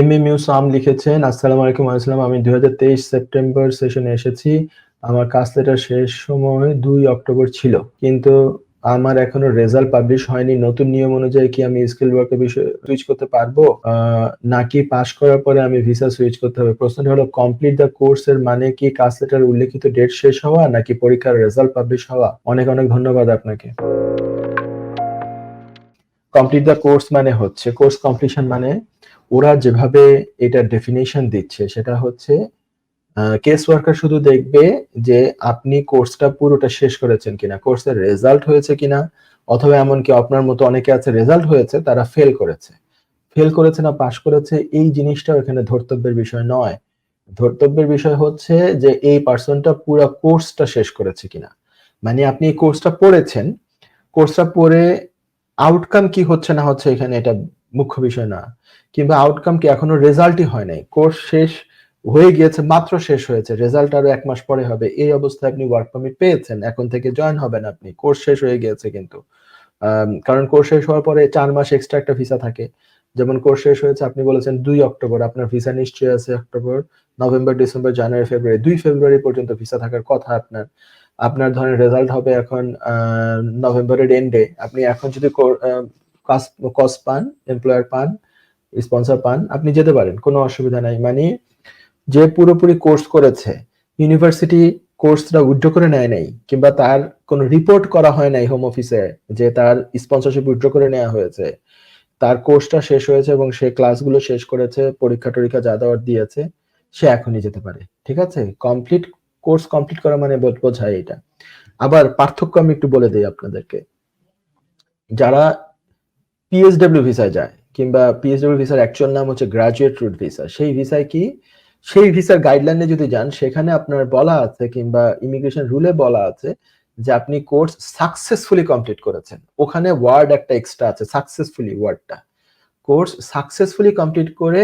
M M you some লিখেছেন, আসসালামু আলাইকুম আসসালাম। আমি দুই হাজার তেইশ সেপ্টেম্বর সেশনে এসেছি। আমার কাজ লেটার শেষ সময় দুই অক্টোবর ছিল। কিন্তু আমার এখনও রেজাল্ট পাবলিশ হয়নি। নতুন নিয়ম অনুযায়ী কি আমি স্কিল ওয়ার্কের বিষয়ে সুইচ করতে পারব? নাকি পাশ করার পরে আমি ভিসা সুইচ করতে হবে? প্রশ্নটা হলো কমপ্লিট দ্য কোর্স এর মানে কি কাজ লেটার উল্লেখিত ডেট শেষ হওয়া, নাকি পরীক্ষার রেজাল্ট পাবলিশ হওয়া? অনেক অনেক ধন্যবাদ আপনাকে। কমপ্লিট দ্য কোর্স মানে হচ্ছে কোর্স কমপ্লিশন মানে ওরা যেভাবে এটার ডেফিনেশন দিচ্ছে, সেটা হচ্ছে কেস ওয়ার্কার শুধু দেখবে যে আপনি কোর্সটা পুরোটা শেষ করেছেন কিনা কোর্সের রেজাল্ট হয়েছে কিনা, অথবা এমনকি আপনার মতো অনেকে আছে রেজাল্ট হয়েছে, তারা ফেল করেছে। ফেল করেছে না পাশ করেছে, এই জিনিসটাও এখানে ধর্তব্যের বিষয় নয়। ধর্তব্যের বিষয় হচ্ছে যে এই পার্সনটা পুরো কোর্সটা শেষ করেছে কিনা। মানে আপনি এই কোর্সটা পড়েছেন কোর্সটা পড়ে আউটকাম কি হচ্ছে না হচ্ছে এখানে এটা মুখ্য বিষয় না। কিংবা আউটকাম কি এখনও রেজাল্টই হয় নাই। কোর্স শেষ হয়ে গিয়েছে, মাত্র শেষ হয়েছে। রেজাল্ট আরও এক মাস পরে হবে। এই অবস্থায় আপনি ওয়ার্ক পারমিট পেয়েছেন, এখন থেকে জয়েন হবেন আপনি। কোর্স শেষ হয়ে গিয়েছে কিন্তু। কারণ কোর্স শেষ হওয়ার পরে চার মাস এক্সট্রা একটা ভিসা থাকে। যেমন কোর্স শেষ হয়েছে, আপনি বলেছেন দুই অক্টোবর। আপনার ভিসা নিশ্চয়ই আছে অক্টোবর, নভেম্বর, ডিসেম্বর, জানুয়ারি, ফেব্রুয়ারি। দুই ফেব্রুয়ারি পর্যন্ত ভিসা থাকার কথা আপনার। আপনার ধরেন রেজাল্ট হবে এখন নভেম্বরের এন্ডে আপনি এখন যদি কস পান এমপ্লয়ার পান স্পন্সর পান, আপনি যেতে পারেন, কোনো অসুবিধা নাই। মানে যে পুরোপুরি কোর্স করেছে ইউনিভার্সিটি কোর্সটা উইথড্র করে নেয় নাই, কিংবা তার কোনো রিপোর্ট করা হয় নাই হোম অফিসে যে তার স্পন্সরশিপ উইথড্র করে নেওয়া হয়েছে, তার কোর্সটা শেষ হয়েছে এবং সে ক্লাসগুলো শেষ করেছে পরীক্ষা টরীক্ষা যা দেওয়ার দিয়েছে, সে এখনই যেতে পারে। ঠিক আছে? কমপ্লিট কোর্স কমপ্লিট করা মানে বোঝ- বোঝায় এটা। আবার পার্থক্য আমি একটু বলে দিই আপনাদেরকে। যারা পিএসডব্লিউ ভিসায় যায় কিংবা পিএসডব্লিউ ভিসার অ্যাকচুয়াল নাম হচ্ছে গ্রাজুয়েট রুট ভিসা সেই ভিসায় কি? সেই ভিসার গাইডলাইনে যদি যান, সেখানে আপনার বলা আছে কিংবা ইমিগ্রেশন রুলে বলা আছে যে আপনি কোর্স সাকসেসফুলি কমপ্লিট করেছেন। ওখানে ওয়ার্ড একটা এক্সট্রা আছে সাকসেসফুলি ওয়ার্ডটা কোর্স সাকসেসফুলি কমপ্লিট করে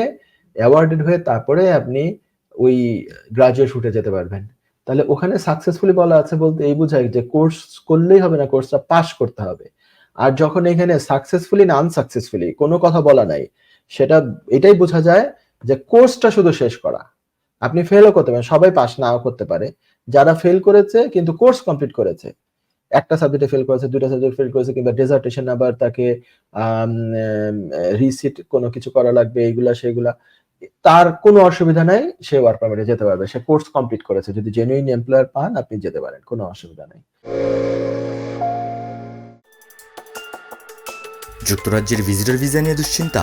অ্যাওয়ার্ডেড হয়ে তারপরে আপনি ওই গ্রাজুয়েট রুটে যেতে পারবেন। তাহলে ওখানে সাকসেসফুলি বলা আছে বলতে এই বোঝায় যে কোর্স করলেই হবে না কোর্সটা পাস করতে হবে। আর যখন এখানে সাকসেসফুলি না আনসাকসেসফুলি কোনো কথা বলা নাই, সেটা, এটাই বোঝা যায় যে কোর্সটা শুধু শেষ করা। আপনি ফেলও করতে পারেন, সবাই পাস নাও করতে পারে। যারা ফেল করেছে কিন্তু কোর্স কমপ্লিট করেছে। একটা সাবজেক্টে ফেল করেছে দুটা সাবজেক্ট ফেল করেছে, কিংবা ডেজার্টেশন আবার তাকে রিসিট কোনো কিছু করা লাগবে, এইগুলা সেগুলা তার কোনো অসুবিধা নাই, সে ওয়ার্ক পারমিটে যেতে পারবে। সে কোর্স কমপ্লিট করেছে। যদি জেনুইন এমপ্লয়ার পান, আপনি যেতে পারেন, কোনো অসুবিধা নেই। যুক্তরাজ্যের ভিজিটর ভিসা নিয়ে দুশ্চিন্তা?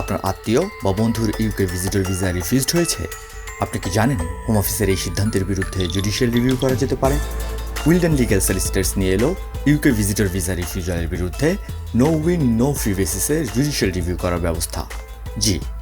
আপনার আত্মীয় বা বন্ধুর ইউকে ভিজিটর ভিসা রিফিউজড হয়েছে? আপনি কি জানেন হোম অফিসের এই সিদ্ধান্তের বিরুদ্ধে জুডিশিয়াল রিভিউ করা যেতে পারে? উইলডেন লিগ্যাল সলিসিটার্স নিয়ে এলো ইউকে ভিজিটর ভিসা রিফিউজালের বিরুদ্ধে। নো উইন নো ফি বেসিসে জুডিশিয়াল রিভিউ করার ব্যবস্থা। জি